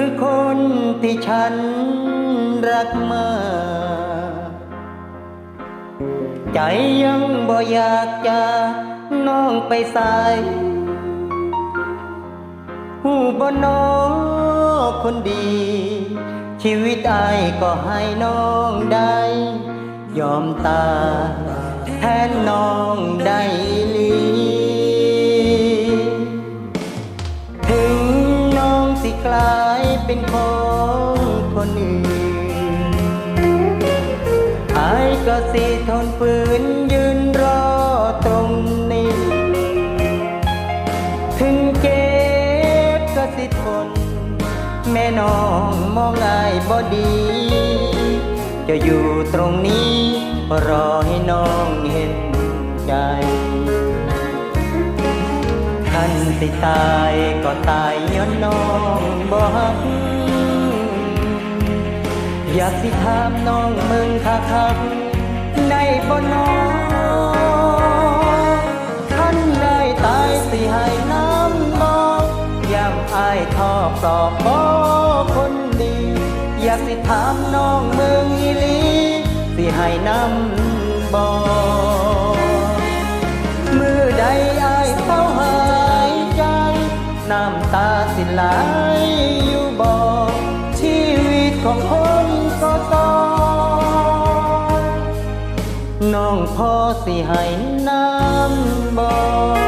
คือคนที่ฉันรักมาใจยังบ่อยากจะน้องไปใส่หูบ่น้องคนดี ชีวิตอายก็ให้น้องได้ ยอมตายแทนน้องได้ เป็นของคนอื่นอายก็สิทนฝืนยืนรอตรงนี้ ถึงเจ็บก็สิทน แม่น้องมองอายบ่ดี จะอยู่ตรงนี้รอให้น้องเห็นใจ สิตายก็ตายย้อนน้องบ่ฮักอยากสิถามน้องมึงคักคักๆในบ่น้องท่านได้ตายสิให้น้ำบอกยามอายทอปลอบบ่คนดี อยากสิถามน้องมึงอีหลีสิให้น้ำบาสิไหลอยู่บ่ชีวิตของคนก็ต้องน้องพอสิให้น้ำบ่ถึ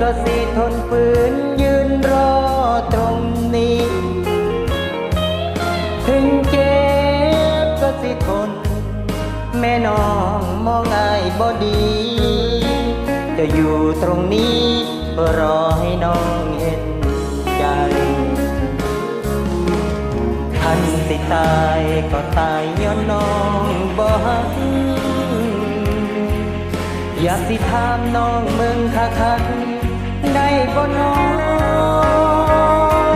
ก็สิทนฝืนยืนรอตรงนี้ ถึงเจ็บก็สิทน แม่น้องมองอายบ่ดี จะอยู่ตรงนี้รอให้น้องเห็นใจท่านสิตายก็ตายย้อนน้องบ่ฮัก อยากสิถามน้องเมืองคักคักได้บ่น้อ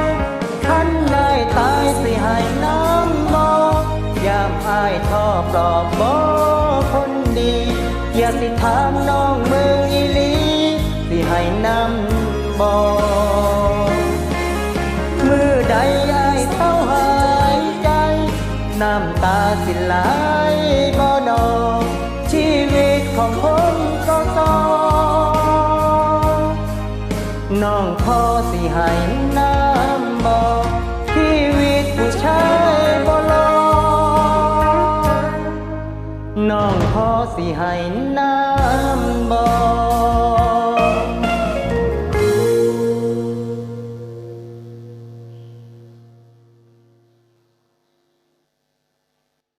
งท่านได้ตายสิให้น้ำบ่ยามอายท่อปลอบบ่คนดี อยากสิถามน้องเมืองอีหลีสิให้น้ำบ่มือใดอายเศร้าหายใจ น้ำตาสิไหลบ่ดอชีวิตของคน น้องพอสิให้น้ำบอกชีวิตผู้ชายบ่ลอน้องพอสิให้น้ำบอก